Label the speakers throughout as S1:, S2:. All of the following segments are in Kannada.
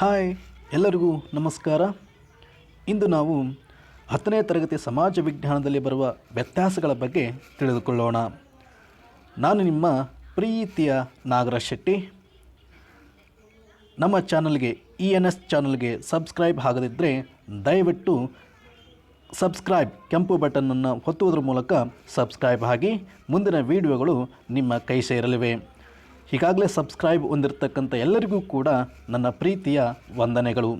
S1: ಹಾಯ್, ಎಲ್ಲರಿಗೂ ನಮಸ್ಕಾರ. ಇಂದು ನಾವು ಹತ್ತನೇ ತರಗತಿ ಸಮಾಜ ವಿಜ್ಞಾನದಲ್ಲಿ ಬರುವ ವ್ಯತ್ಯಾಸಗಳ ಬಗ್ಗೆ ತಿಳಿದುಕೊಳ್ಳೋಣ. ನಾನು ನಿಮ್ಮ ಪ್ರೀತಿಯ ನಾಗರಾಜ್ ಶೆಟ್ಟಿ. ನಮ್ಮ ಚಾನಲ್ಗೆ, ಇ ಎನ್ ಎಸ್ ಚಾನಲ್ಗೆ ಸಬ್ಸ್ಕ್ರೈಬ್ ಆಗದಿದ್ದರೆ ದಯವಿಟ್ಟು ಸಬ್ಸ್ಕ್ರೈಬ್ ಕೆಂಪು ಬಟನನ್ನು ಹೊತ್ತುವುದರ ಮೂಲಕ ಸಬ್ಸ್ಕ್ರೈಬ್ ಆಗಿ ಮುಂದಿನ ವಿಡಿಯೋಗಳು ನಿಮ್ಮ ಕೈ ಸೇರಲಿವೆ. ಈಗಾಗಲೇ ಸಬ್ಸ್ಕ್ರೈಬ್ ಹೊಂದಿರತಕ್ಕಂಥ ಎಲ್ಲರಿಗೂ ಕೂಡ ನನ್ನ ಪ್ರೀತಿಯ ವಂದನೆಗಳು.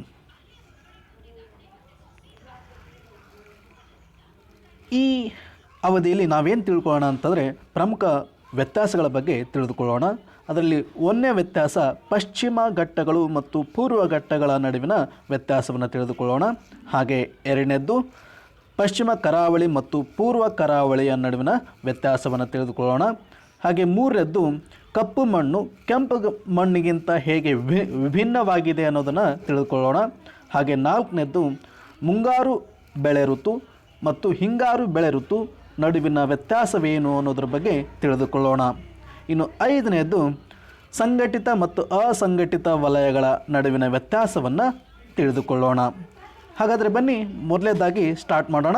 S1: ಈ ಅವಧಿಯಲ್ಲಿ ನಾವೇನು ತಿಳ್ಕೊಳ್ಳೋಣ ಅಂತಂದರೆ ಪ್ರಮುಖ ವ್ಯತ್ಯಾಸಗಳ ಬಗ್ಗೆ ತಿಳಿದುಕೊಳ್ಳೋಣ. ಅದರಲ್ಲಿ ಒಂದನೇ ವ್ಯತ್ಯಾಸ ಪಶ್ಚಿಮ ಘಟ್ಟಗಳು ಮತ್ತು ಪೂರ್ವ ಘಟ್ಟಗಳ ನಡುವಿನ ವ್ಯತ್ಯಾಸವನ್ನು ತಿಳಿದುಕೊಳ್ಳೋಣ. ಹಾಗೆ ಎರಡನೇದ್ದು ಪಶ್ಚಿಮ ಕರಾವಳಿ ಮತ್ತು ಪೂರ್ವ ಕರಾವಳಿಯ ನಡುವಿನ ವ್ಯತ್ಯಾಸವನ್ನು ತಿಳಿದುಕೊಳ್ಳೋಣ. ಹಾಗೆ ಮೂರನೇದ್ದು ಕಪ್ಪು ಮಣ್ಣು ಕೆಂಪು ಮಣ್ಣಿಗಿಂತ ಹೇಗೆ ವಿಭಿನ್ನವಾಗಿದೆ ಅನ್ನೋದನ್ನು ತಿಳಿದುಕೊಳ್ಳೋಣ ಹಾಗೆ ನಾಲ್ಕನೇದ್ದು, ಮುಂಗಾರು ಬೆಳೆ ಋತು ಮತ್ತು ಹಿಂಗಾರು ಬೆಳೆ ಋತು ನಡುವಿನ ವ್ಯತ್ಯಾಸವೇನು ಅನ್ನೋದ್ರ ಬಗ್ಗೆ ತಿಳಿದುಕೊಳ್ಳೋಣ. ಇನ್ನು ಐದನೇದು ಸಂಘಟಿತ ಮತ್ತು ಅಸಂಘಟಿತ ವಲಯಗಳ ನಡುವಿನ ವ್ಯತ್ಯಾಸವನ್ನು ತಿಳಿದುಕೊಳ್ಳೋಣ. ಹಾಗಾದರೆ ಬನ್ನಿ ಮೊದಲನೇದಾಗಿ ಸ್ಟಾರ್ಟ್ ಮಾಡೋಣ.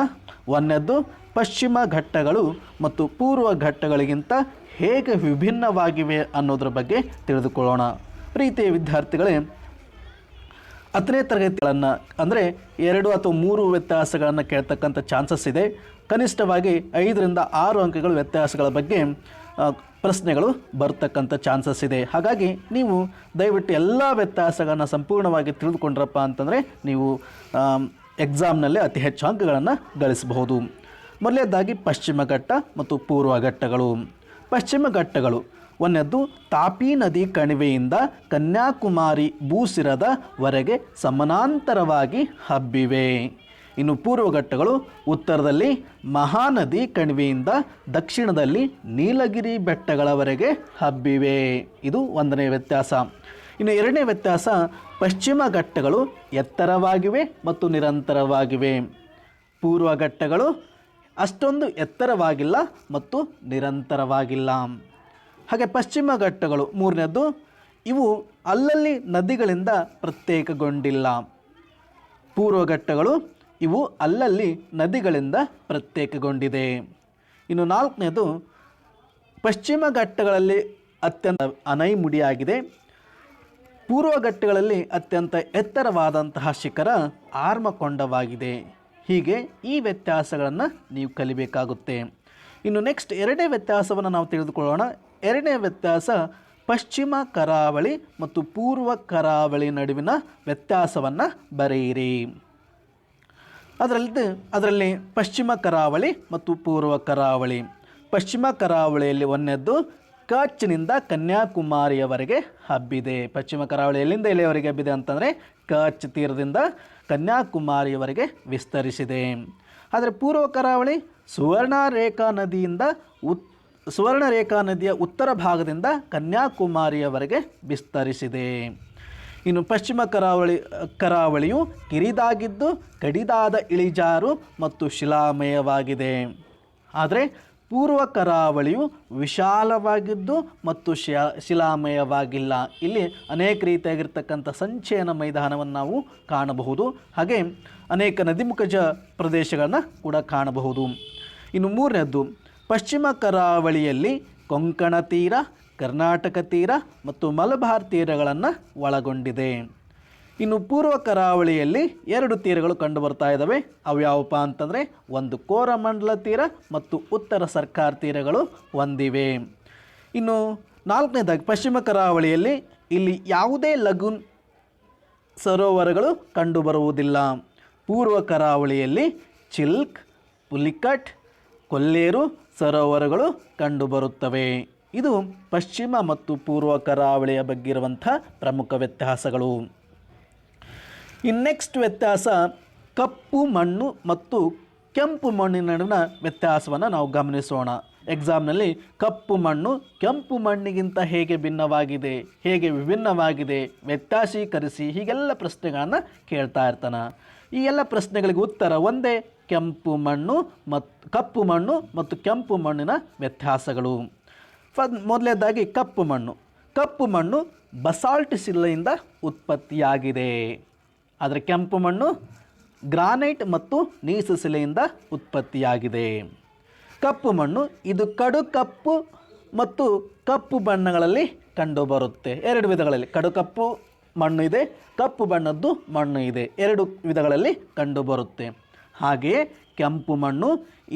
S1: ಒಂದನೇದ್ದು ಪಶ್ಚಿಮ ಘಟ್ಟಗಳು ಮತ್ತು ಪೂರ್ವ ಘಟ್ಟಗಳಿಗಿಂತ ಹೇಗೆ ವಿಭಿನ್ನವಾಗಿವೆ ಅನ್ನೋದ್ರ ಬಗ್ಗೆ ತಿಳಿದುಕೊಳ್ಳೋಣ. ಪ್ರೀತಿಯ ವಿದ್ಯಾರ್ಥಿಗಳೇ, ಹತ್ತನೇ ತರಗತಿಗಳನ್ನು, ಅಂದರೆ ಎರಡು ಅಥವಾ ಮೂರು ವ್ಯತ್ಯಾಸಗಳನ್ನು ಕೇಳ್ತಕ್ಕಂಥ ಚಾನ್ಸಸ್ ಇದೆ. ಕನಿಷ್ಠವಾಗಿ ಐದರಿಂದ ಆರು ಅಂಕಗಳ ವ್ಯತ್ಯಾಸಗಳ ಬಗ್ಗೆ ಪ್ರಶ್ನೆಗಳು ಬರ್ತಕ್ಕಂಥ ಚಾನ್ಸಸ್ ಇದೆ. ಹಾಗಾಗಿ ನೀವು ದಯವಿಟ್ಟು ಎಲ್ಲ ವ್ಯತ್ಯಾಸಗಳನ್ನು ಸಂಪೂರ್ಣವಾಗಿ ತಿಳಿದುಕೊಂಡ್ರಪ್ಪ ಅಂತಂದರೆ ನೀವು ಎಕ್ಸಾಮ್ನಲ್ಲಿ ಅತಿ ಹೆಚ್ಚು ಅಂಕಗಳನ್ನು ಗಳಿಸಬಹುದು. ಮೊದಲನೇದಾಗಿ ಪಶ್ಚಿಮ ಘಟ್ಟ ಮತ್ತು ಪೂರ್ವ ಘಟ್ಟಗಳು. ಪಶ್ಚಿಮ ಘಟ್ಟಗಳು. ಒಂದನೇದ್ದು ತಾಪಿ ನದಿ ಕಣಿವೆಯಿಂದ ಕನ್ಯಾಕುಮಾರಿ ಭೂಸಿರದ ವರೆಗೆ ಸಮಾನಾಂತರವಾಗಿ ಹಬ್ಬಿವೆ. ಇನ್ನು ಪೂರ್ವ ಘಟ್ಟಗಳು ಉತ್ತರದಲ್ಲಿ ಮಹಾನದಿ ಕಣಿವೆಯಿಂದ ದಕ್ಷಿಣದಲ್ಲಿ ನೀಲಗಿರಿ ಬೆಟ್ಟಗಳವರೆಗೆ ಹಬ್ಬಿವೆ. ಇದು ಒಂದನೇ ವ್ಯತ್ಯಾಸ. ಇನ್ನು ಎರಡನೇ ವ್ಯತ್ಯಾಸ ಪಶ್ಚಿಮ ಘಟ್ಟಗಳು ಎತ್ತರವಾಗಿವೆ ಮತ್ತು ನಿರಂತರವಾಗಿವೆ. ಪೂರ್ವ ಘಟ್ಟಗಳು ಅಷ್ಟೊಂದು ಎತ್ತರವಾಗಿಲ್ಲ ಮತ್ತು ನಿರಂತರವಾಗಿಲ್ಲ. ಹಾಗೆ ಪಶ್ಚಿಮ ಘಟ್ಟಗಳು ಮೂರನೇದು, ಇವು ಅಲ್ಲಲ್ಲಿ ನದಿಗಳಿಂದ ಪ್ರತ್ಯೇಕಗೊಂಡಿಲ್ಲ. ಪೂರ್ವ ಘಟ್ಟಗಳು, ಇವು ಅಲ್ಲಲ್ಲಿ ನದಿಗಳಿಂದ ಪ್ರತ್ಯೇಕಗೊಂಡಿದೆ. ಇನ್ನು ನಾಲ್ಕನೇದು, ಪಶ್ಚಿಮ ಘಟ್ಟಗಳಲ್ಲಿ ಅತ್ಯಂತ ಅನೈಮುಡಿಯಾಗಿದೆ. ಪೂರ್ವ ಘಟ್ಟಗಳಲ್ಲಿ ಅತ್ಯಂತ ಎತ್ತರವಾದಂತಹ ಶಿಖರ ಆರ್ಮಕೊಂಡವಾಗಿದೆ. ಹೀಗೆ ಈ ವ್ಯತ್ಯಾಸಗಳನ್ನು ನೀವು ಕಲಿಬೇಕಾಗುತ್ತೆ. ಇನ್ನು ನೆಕ್ಸ್ಟ್ ಎರಡನೇ ವ್ಯತ್ಯಾಸವನ್ನು ನಾವು ತಿಳಿದುಕೊಳ್ಳೋಣ. ಎರಡನೇ ವ್ಯತ್ಯಾಸ ಪಶ್ಚಿಮ ಕರಾವಳಿ ಮತ್ತು ಪೂರ್ವ ಕರಾವಳಿ ನಡುವಿನ ವ್ಯತ್ಯಾಸವನ್ನು ಬರೆಯಿರಿ. ಅದರಲ್ಲಿ ಅದರಲ್ಲಿ ಪಶ್ಚಿಮ ಕರಾವಳಿ ಮತ್ತು ಪೂರ್ವ ಕರಾವಳಿ. ಪಶ್ಚಿಮ ಕರಾವಳಿಯಲ್ಲಿ ಒಂದನೇದ್ದು ಕಚ್ನಿಂದ ಕನ್ಯಾಕುಮಾರಿಯವರೆಗೆ ಹಬ್ಬಿದೆ. ಪಶ್ಚಿಮ ಕರಾವಳಿ ಎಲ್ಲಿಂದ ಎಲ್ಲಿಯವರೆಗೆ ಹಬ್ಬಿದೆ ಅಂತಂದರೆ ಕಚ್ ತೀರದಿಂದ ಕನ್ಯಾಕುಮಾರಿಯವರೆಗೆ ವಿಸ್ತರಿಸಿದೆ. ಆದರೆ ಪೂರ್ವ ಕರಾವಳಿ ಸುವರ್ಣರೇಖಾ ನದಿಯಿಂದ ಉತ್, ಸುವರ್ಣರೇಖಾ ನದಿಯ ಉತ್ತರ ಭಾಗದಿಂದ ಕನ್ಯಾಕುಮಾರಿಯವರೆಗೆ ವಿಸ್ತರಿಸಿದೆ. ಇನ್ನು ಪಶ್ಚಿಮ ಕರಾವಳಿ, ಕರಾವಳಿಯು ಕಿರಿದಾಗಿದ್ದು, ಕಡಿದಾದ ಇಳಿಜಾರು ಮತ್ತು ಶಿಲಾಮಯವಾಗಿದೆ. ಆದರೆ ಪೂರ್ವ ಕರಾವಳಿಯು ವಿಶಾಲವಾಗಿದ್ದು ಮತ್ತು ಶಿಲಾ ಶಿಲಾಮಯವಾಗಿಲ್ಲ. ಇಲ್ಲಿ ಅನೇಕ ರೀತಿಯಾಗಿರ್ತಕ್ಕಂಥ ಸಂಚಯನ ಮೈದಾನವನ್ನು ನಾವು ಕಾಣಬಹುದು. ಹಾಗೆ ಅನೇಕ ನದಿಮುಖಜ ಪ್ರದೇಶಗಳನ್ನು ಕೂಡ ಕಾಣಬಹುದು. ಇನ್ನು ಮೂರನೇದ್ದು, ಪಶ್ಚಿಮ ಕರಾವಳಿಯಲ್ಲಿ ಕೊಂಕಣ ತೀರ, ಕರ್ನಾಟಕ ತೀರ ಮತ್ತು ಮಲಬಾರ್ ತೀರಗಳನ್ನು ಒಳಗೊಂಡಿದೆ. ಇನ್ನು ಪೂರ್ವ ಕರಾವಳಿಯಲ್ಲಿ ಎರಡು ತೀರಗಳು ಕಂಡುಬರ್ತಾ ಇದ್ದಾವೆ ಅವ್ಯಾವಪ್ಪ ಅಂತಂದರೆ ಒಂದು ಕೋರಮಂಡಲ ತೀರ ಮತ್ತು ಉತ್ತರ ಸರ್ಕಾರ ತೀರಗಳು ಹೊಂದಿವೆ. ಇನ್ನು ನಾಲ್ಕನೇದಾಗಿ ಪಶ್ಚಿಮ ಕರಾವಳಿಯಲ್ಲಿ ಇಲ್ಲಿ ಯಾವುದೇ ಲಗುನ್ ಸರೋವರಗಳು ಕಂಡುಬರುವುದಿಲ್ಲ. ಪೂರ್ವ ಕರಾವಳಿಯಲ್ಲಿ ಚಿಲ್ಕ್, ಪುಲಿಕಟ್, ಕೊಲ್ಲೇರು ಸರೋವರಗಳು ಕಂಡುಬರುತ್ತವೆ. ಇದು ಪಶ್ಚಿಮ ಮತ್ತು ಪೂರ್ವ ಕರಾವಳಿಯ ಬಗ್ಗೆ ಇರುವಂಥ ಪ್ರಮುಖ ವ್ಯತ್ಯಾಸಗಳು. ಇನ್ನು ನೆಕ್ಸ್ಟ್ ವ್ಯತ್ಯಾಸ, ಕಪ್ಪು ಮಣ್ಣು ಮತ್ತು ಕೆಂಪು ಮಣ್ಣಿನ ನಡುವಿನ ವ್ಯತ್ಯಾಸವನ್ನು ನಾವು ಗಮನಿಸೋಣ. ಎಕ್ಸಾಮ್ನಲ್ಲಿ ಕಪ್ಪು ಮಣ್ಣು ಕೆಂಪು ಮಣ್ಣಿಗಿಂತ ಹೇಗೆ ಭಿನ್ನವಾಗಿದೆ, ಹೇಗೆ ವಿಭಿನ್ನವಾಗಿದೆ, ವ್ಯತ್ಯಾಸೀಕರಿಸಿ ಹೀಗೆಲ್ಲ ಪ್ರಶ್ನೆಗಳನ್ನು ಕೇಳ್ತಾ ಇರ್ತಾನೆ. ಈ ಎಲ್ಲ ಪ್ರಶ್ನೆಗಳಿಗೆ ಉತ್ತರ ಒಂದೇ, ಕೆಂಪು ಮಣ್ಣು ಮತ್ತು ಕಪ್ಪು ಮಣ್ಣು ಮತ್ತು ಕೆಂಪು ಮಣ್ಣಿನ ವ್ಯತ್ಯಾಸಗಳು. ಫ ಮೊದಲನೇದಾಗಿ ಕಪ್ಪು ಮಣ್ಣು. ಕಪ್ಪು ಮಣ್ಣು ಬಸಾಲ್ಟ್ ಶಿಲೆಯಿಂದ ಉತ್ಪತ್ತಿಯಾಗಿದೆ. ಆದರೆ ಕೆಂಪು ಮಣ್ಣು ಗ್ರಾನೈಟ್ ಮತ್ತು ನೀಸು ಶಿಲೆಯಿಂದ ಉತ್ಪತ್ತಿಯಾಗಿದೆ. ಕಪ್ಪು ಮಣ್ಣು ಇದು ಕಡು ಕಪ್ಪು ಮತ್ತು ಕಪ್ಪು ಬಣ್ಣಗಳಲ್ಲಿ ಕಂಡುಬರುತ್ತೆ. ಎರಡು ವಿಧಗಳಲ್ಲಿ ಕಡು ಕಪ್ಪು ಮಣ್ಣು ಇದೆ, ಕಪ್ಪು ಬಣ್ಣದ್ದು ಮಣ್ಣು ಇದೆ. ಎರಡು ವಿಧಗಳಲ್ಲಿ ಕಂಡುಬರುತ್ತೆ. ಹಾಗೆಯೇ ಕೆಂಪು ಮಣ್ಣು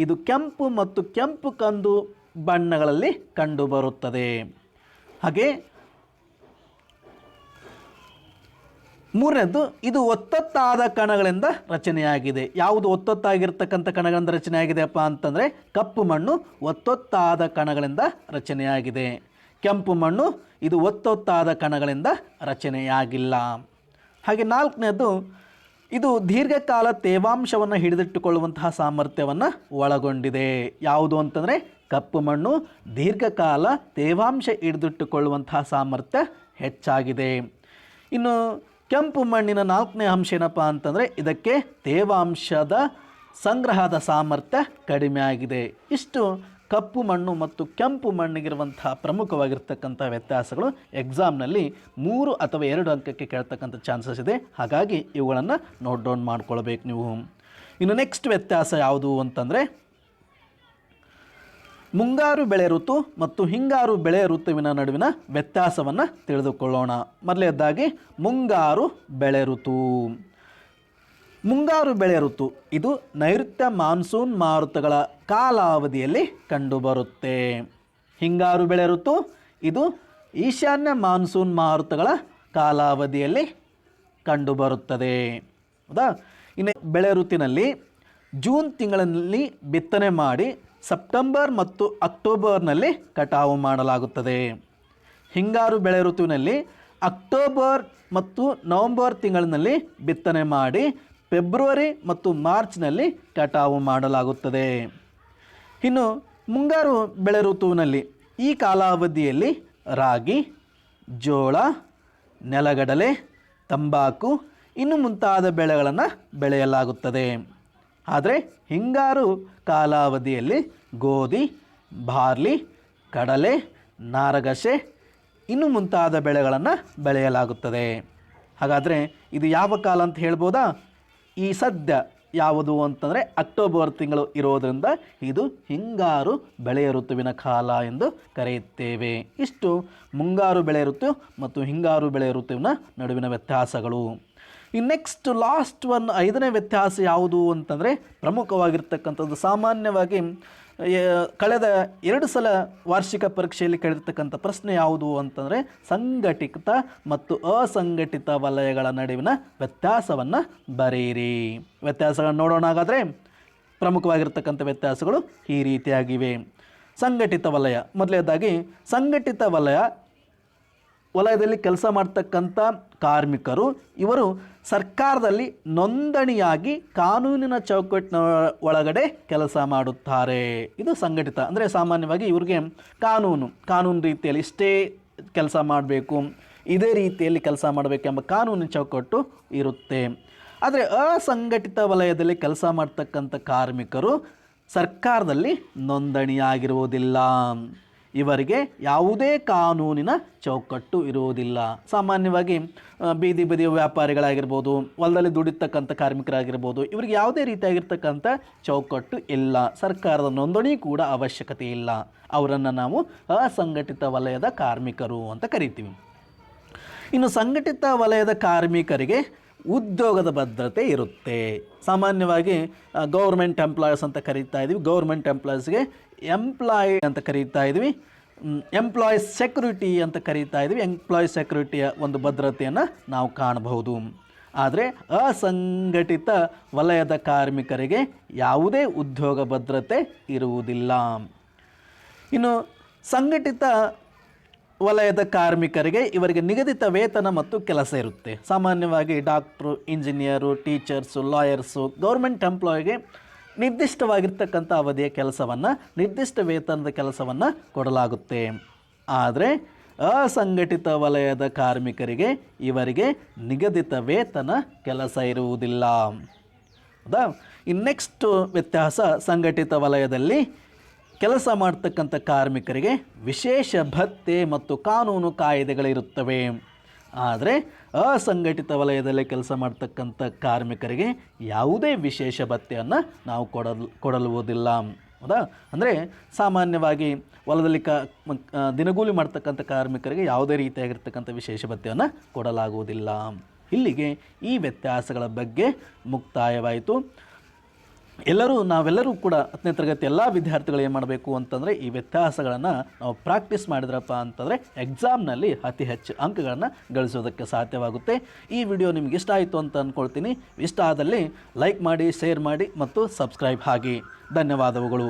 S1: ಇದು ಕೆಂಪು ಮತ್ತು ಕೆಂಪು ಕಂದು ಬಣ್ಣಗಳಲ್ಲಿ ಕಂಡುಬರುತ್ತದೆ. ಹಾಗೆ ಮೂರನೇದು, ಇದು ಒತ್ತೊತ್ತಾದ ಕಣಗಳಿಂದ ರಚನೆಯಾಗಿದೆ. ಯಾವುದು ಒತ್ತೊತ್ತಾಗಿರ್ತಕ್ಕಂಥ ಕಣಗಳಿಂದ ರಚನೆಯಾಗಿದೆಯಪ್ಪ ಅಂತಂದರೆ, ಕಪ್ಪು ಮಣ್ಣು ಒತ್ತೊತ್ತಾದ ಕಣಗಳಿಂದ ರಚನೆಯಾಗಿದೆ. ಕೆಂಪು ಮಣ್ಣು, ಇದು ಒತ್ತೊತ್ತಾದ ಕಣಗಳಿಂದ ರಚನೆಯಾಗಿಲ್ಲ. ಹಾಗೆ ನಾಲ್ಕನೇದು, ಇದು ದೀರ್ಘಕಾಲ ತೇವಾಂಶವನ್ನು ಹಿಡಿದಿಟ್ಟುಕೊಳ್ಳುವಂತಹ ಸಾಮರ್ಥ್ಯವನ್ನು ಒಳಗೊಂಡಿದೆ. ಯಾವುದು ಅಂತಂದರೆ, ಕಪ್ಪು ಮಣ್ಣು ದೀರ್ಘಕಾಲ ತೇವಾಂಶ ಹಿಡಿದಿಟ್ಟುಕೊಳ್ಳುವಂತಹ ಸಾಮರ್ಥ್ಯ ಹೆಚ್ಚಾಗಿದೆ. ಇನ್ನು ಕೆಂಪು ಮಣ್ಣಿನ ನಾಲ್ಕನೇ ಅಂಶ ಏನಪ್ಪ ಅಂತಂದರೆ ಇದಕ್ಕೆ ತೇವಾಂಶದ ಸಂಗ್ರಹದ ಸಾಮರ್ಥ್ಯ ಕಡಿಮೆ ಆಗಿದೆ. ಇಷ್ಟು ಕಪ್ಪು ಮಣ್ಣು ಮತ್ತು ಕೆಂಪು ಮಣ್ಣಿಗಿರುವಂತಹ ಪ್ರಮುಖವಾಗಿರ್ತಕ್ಕಂಥ ವ್ಯತ್ಯಾಸಗಳು ಎಕ್ಸಾಮ್ನಲ್ಲಿ ಮೂರು ಅಥವಾ ಎರಡು ಅಂಕಕ್ಕೆ ಕೇಳ್ತಕ್ಕಂಥ ಚಾನ್ಸಸ್ ಇದೆ. ಹಾಗಾಗಿ ಇವುಗಳನ್ನು ನೋಟ್ ಡೌನ್ ಮಾಡ್ಕೊಳ್ಬೇಕು ನೀವು. ಇನ್ನು ನೆಕ್ಸ್ಟ್ ವ್ಯತ್ಯಾಸ ಯಾವುದು ಅಂತಂದರೆ ಮುಂಗಾರು ಬೆಳೆ ಋತು ಮತ್ತು ಹಿಂಗಾರು ಬೆಳೆ ಋತುವಿನ ನಡುವಿನ ವ್ಯತ್ಯಾಸವನ್ನು ತಿಳಿದುಕೊಳ್ಳೋಣ. ಮೊದಲನೇದಾಗಿ, ಮುಂಗಾರು ಬೆಳೆ ಋತು. ಮುಂಗಾರು ಬೆಳೆ ಋತು, ಇದು ನೈಋತ್ಯ ಮಾನ್ಸೂನ್ ಮಾರುತಗಳ ಕಾಲಾವಧಿಯಲ್ಲಿ ಕಂಡುಬರುತ್ತೆ. ಹಿಂಗಾರು ಬೆಳೆ ಋತು, ಇದು ಈಶಾನ್ಯ ಮಾನ್ಸೂನ್ ಮಾರುತಗಳ ಕಾಲಾವಧಿಯಲ್ಲಿ ಕಂಡುಬರುತ್ತದೆ. ಹೌದಾ? ಇನ್ನು ಬೆಳೆ ಋತುವಿನಲ್ಲಿ ಜೂನ್ ತಿಂಗಳಲ್ಲಿ ಬಿತ್ತನೆ ಮಾಡಿ ಸೆಪ್ಟೆಂಬರ್ ಮತ್ತು ಅಕ್ಟೋಬರ್ನಲ್ಲಿ ಕಟಾವು ಮಾಡಲಾಗುತ್ತದೆ. ಹಿಂಗಾರು ಬೆಳೆ ಋತುವಿನಲ್ಲಿ ಅಕ್ಟೋಬರ್ ಮತ್ತು ನವೆಂಬರ್ ತಿಂಗಳಿನಲ್ಲಿ ಬಿತ್ತನೆ ಮಾಡಿ ಫೆಬ್ರವರಿ ಮತ್ತು ಮಾರ್ಚ್ನಲ್ಲಿ ಕಟಾವು ಮಾಡಲಾಗುತ್ತದೆ. ಇನ್ನು ಮುಂಗಾರು ಬೆಳೆ ಋತುವಿನಲ್ಲಿ ಈ ಕಾಲಾವಧಿಯಲ್ಲಿ ರಾಗಿ, ಜೋಳ, ನೆಲಗಡಲೆ, ತಂಬಾಕು, ಇನ್ನು ಮುಂತಾದ ಬೆಳೆಗಳನ್ನು ಬೆಳೆಯಲಾಗುತ್ತದೆ. ಆದರೆ ಹಿಂಗಾರು ಕಾಲಾವಧಿಯಲ್ಲಿ ಗೋಧಿ, ಬಾರ್ಲಿ, ಕಡಲೆ, ನಾರಗಸೆ ಇನ್ನು ಮುಂತಾದ ಬೆಳೆಗಳನ್ನು ಬೆಳೆಯಲಾಗುತ್ತದೆ. ಹಾಗಾದರೆ ಇದು ಯಾವ ಕಾಲ ಅಂತ ಹೇಳ್ಬೋದಾ? ಈ ಸದ್ಯ ಯಾವುದು ಅಂತಂದರೆ ಅಕ್ಟೋಬರ್ ತಿಂಗಳು ಇರೋದರಿಂದ ಇದು ಹಿಂಗಾರು ಬೆಳೆಯ ಋತುವಿನ ಕಾಲ ಎಂದು ಕರೆಯುತ್ತೇವೆ. ಇಷ್ಟು ಮುಂಗಾರು ಬೆಳೆ ಋತು ಮತ್ತು ಹಿಂಗಾರು ಬೆಳೆ ಋತುವಿನ ನಡುವಿನ ವ್ಯತ್ಯಾಸಗಳು. ಇನ್ನು ನೆಕ್ಸ್ಟ್ ಲಾಸ್ಟ್ ಒನ್ ಐದನೇ ವ್ಯತ್ಯಾಸ ಯಾವುದು ಅಂತಂದರೆ ಪ್ರಮುಖವಾಗಿರ್ತಕ್ಕಂಥದ್ದು. ಸಾಮಾನ್ಯವಾಗಿ ಕಳೆದ ಎರಡು ಸಲ ವಾರ್ಷಿಕ ಪರೀಕ್ಷೆಯಲ್ಲಿ ಕೇಳಿರ್ತಕ್ಕಂಥ ಪ್ರಶ್ನೆ ಯಾವುದು ಅಂತಂದರೆ ಸಂಘಟಿತ ಮತ್ತು ಅಸಂಘಟಿತ ವಲಯಗಳ ನಡುವಿನ ವ್ಯತ್ಯಾಸವನ್ನು ಬರೆಯಿರಿ. ವ್ಯತ್ಯಾಸಗಳನ್ನು ನೋಡೋಣ ಹಾಗಾದರೆ. ಪ್ರಮುಖವಾಗಿರ್ತಕ್ಕಂಥ ವ್ಯತ್ಯಾಸಗಳು ಈ ರೀತಿಯಾಗಿವೆ. ಸಂಘಟಿತ ವಲಯ. ಮೊದಲನೇದಾಗಿ, ಸಂಘಟಿತ ವಲಯ ವಲಯದಲ್ಲಿ ಕೆಲಸ ಮಾಡ್ತಕ್ಕಂಥ ಕಾರ್ಮಿಕರು, ಇವರು ಸರ್ಕಾರದಲ್ಲಿ ನೋಂದಣಿಯಾಗಿ ಕಾನೂನಿನ ಚೌಕಟ್ಟಿನ ಒಳಗಡೆ ಕೆಲಸ ಮಾಡುತ್ತಾರೆ. ಇದು ಸಂಘಟಿತ. ಅಂದರೆ ಸಾಮಾನ್ಯವಾಗಿ ಇವ್ರಿಗೆ ಕಾನೂನು ಕಾನೂನು ರೀತಿಯಲ್ಲಿ ಇಷ್ಟೇ ಕೆಲಸ ಮಾಡಬೇಕು, ಇದೇ ರೀತಿಯಲ್ಲಿ ಕೆಲಸ ಮಾಡಬೇಕೆಂಬ ಕಾನೂನಿನ ಚೌಕಟ್ಟು ಇರುತ್ತೆ. ಆದರೆ ಅಸಂಘಟಿತ ವಲಯದಲ್ಲಿ ಕೆಲಸ ಮಾಡ್ತಕ್ಕಂಥ ಕಾರ್ಮಿಕರು ಸರ್ಕಾರದಲ್ಲಿ ನೋಂದಣಿಯಾಗಿರುವುದಿಲ್ಲ. ಇವರಿಗೆ ಯಾವುದೇ ಕಾನೂನಿನ ಚೌಕಟ್ಟು ಇರುವುದಿಲ್ಲ. ಸಾಮಾನ್ಯವಾಗಿ ಬೀದಿ ಬದಿಯ ವ್ಯಾಪಾರಿಗಳಾಗಿರ್ಬೋದು, ಹೊಲದಲ್ಲಿ ದುಡಿತಕ್ಕಂಥ ಕಾರ್ಮಿಕರಾಗಿರ್ಬೋದು, ಇವರಿಗೆ ಯಾವುದೇ ರೀತಿಯಾಗಿರ್ತಕ್ಕಂಥ ಚೌಕಟ್ಟು ಇಲ್ಲ. ಸರ್ಕಾರದ ನೋಂದಣಿ ಕೂಡ ಅವಶ್ಯಕತೆ ಇಲ್ಲ. ಅವರನ್ನು ನಾವು ಅಸಂಘಟಿತ ವಲಯದ ಕಾರ್ಮಿಕರು ಅಂತ ಕರಿತೀವಿ. ಇನ್ನು ಸಂಘಟಿತ ವಲಯದ ಕಾರ್ಮಿಕರಿಗೆ ಉದ್ಯೋಗದ ಭದ್ರತೆ ಇರುತ್ತೆ. ಸಾಮಾನ್ಯವಾಗಿ ಗೌರ್ಮೆಂಟ್ ಎಂಪ್ಲಾಯೀಸ್ ಅಂತ ಕರೀತಾ ಇದ್ವಿ. ಗೌರ್ಮೆಂಟ್ ಎಂಪ್ಲಾಯೀಸ್ಗೆ ಎಂಪ್ಲಾಯ್ ಅಂತ ಕರೀತಾ ಇದ್ವಿ. ಎಂಪ್ಲಾಯ್ ಸೆಕ್ಯೂರಿಟಿ ಅಂತ ಕರೀತಾ ಇದ್ವಿ. ಎಂಪ್ಲಾಯ್ ಸೆಕ್ಯೂರಿಟಿಯ ಒಂದು ಭದ್ರತೆಯನ್ನು ನಾವು ಕಾಣಬಹುದು. ಆದರೆ, ಅಸಂಘಟಿತ ವಲಯದ ಕಾರ್ಮಿಕರಿಗೆ ಯಾವುದೇ ಉದ್ಯೋಗ ಭದ್ರತೆ ಇರುವುದಿಲ್ಲ. ಇನ್ನು, ಸಂಘಟಿತ ವಲಯದ ಕಾರ್ಮಿಕರಿಗೆ ಇವರಿಗೆ ನಿಗದಿತ ವೇತನ ಮತ್ತು ಕೆಲಸ ಇರುತ್ತೆ. ಸಾಮಾನ್ಯವಾಗಿ doctor, engineer, teachers, lawyers, government ಎಂಪ್ಲಾಯಿಗೆ ನಿರ್ದಿಷ್ಟವಾಗಿರ್ತಕ್ಕಂಥ ಅವಧಿಯ ಕೆಲಸವನ್ನು, ನಿರ್ದಿಷ್ಟ ವೇತನದ ಕೆಲಸವನ್ನು ಕೊಡಲಾಗುತ್ತೆ. ಆದರೆ ಅಸಂಘಟಿತ ವಲಯದ ಕಾರ್ಮಿಕರಿಗೆ ಇವರಿಗೆ ನಿಗದಿತ ವೇತನ ಕೆಲಸ ಇರುವುದಿಲ್ಲ. ಹೌದಾ ಇನ್ನು ನೆಕ್ಸ್ಟ್ ವ್ಯತ್ಯಾಸ ಸಂಘಟಿತ ವಲಯದಲ್ಲಿ ಕೆಲಸ ಮಾಡ್ತಕ್ಕಂಥ ಕಾರ್ಮಿಕರಿಗೆ ವಿಶೇಷ ಭತ್ಯೆ ಮತ್ತು ಕಾನೂನು ಕಾಯ್ದೆಗಳಿರುತ್ತವೆ. ಆದರೆ ಅಸಂಘಟಿತ ವಲಯದಲ್ಲಿ ಕೆಲಸ ಮಾಡ್ತಕ್ಕಂಥ ಕಾರ್ಮಿಕರಿಗೆ ಯಾವುದೇ ವಿಶೇಷ ಭತ್ಯೆಯನ್ನು ನಾವು ಕೊಡಲು, ಕೊಡಲುವುದಿಲ್ಲ. ಹೌದಾ? ಅಂದರೆ ಸಾಮಾನ್ಯವಾಗಿ ಹೊಲದಲ್ಲಿ ಕ ದಿನಗೂಲಿ ಮಾಡ್ತಕ್ಕಂಥ ಕಾರ್ಮಿಕರಿಗೆ ಯಾವುದೇ ರೀತಿಯಾಗಿರ್ತಕ್ಕಂಥ ವಿಶೇಷ ಭತ್ಯೆಯನ್ನು ಕೊಡಲಾಗುವುದಿಲ್ಲ. ಇಲ್ಲಿಗೆ ಈ ವ್ಯತ್ಯಾಸಗಳ ಬಗ್ಗೆ ಮುಕ್ತಾಯವಾಯಿತು. ಎಲ್ಲರೂ ನಾವೆಲ್ಲರೂ ಕೂಡ ಹತ್ತನೇ ತರಗತಿ ಎಲ್ಲ ವಿದ್ಯಾರ್ಥಿಗಳು ಏನು ಮಾಡಬೇಕು ಅಂತಂದರೆ ಈ ವ್ಯತ್ಯಾಸಗಳನ್ನು ನಾವು ಪ್ರಾಕ್ಟೀಸ್ ಮಾಡಿದ್ರಪ್ಪ ಅಂತಂದರೆ ಎಕ್ಸಾಮ್ನಲ್ಲಿ ಅತಿ ಹೆಚ್ಚು ಅಂಕಗಳನ್ನು ಗಳಿಸೋದಕ್ಕೆ ಸಾಧ್ಯವಾಗುತ್ತೆ. ಈ ವಿಡಿಯೋ ನಿಮ್ಗೆ ಇಷ್ಟ ಆಯಿತು ಅಂತ ಅಂದ್ಕೊಳ್ತೀನಿ ಇಷ್ಟ ಆದಲ್ಲಿ ಲೈಕ್ ಮಾಡಿ, ಶೇರ್ ಮಾಡಿ ಮತ್ತು ಸಬ್ಸ್ಕ್ರೈಬ್ ಆಗಿ ಧನ್ಯವಾದಗಳು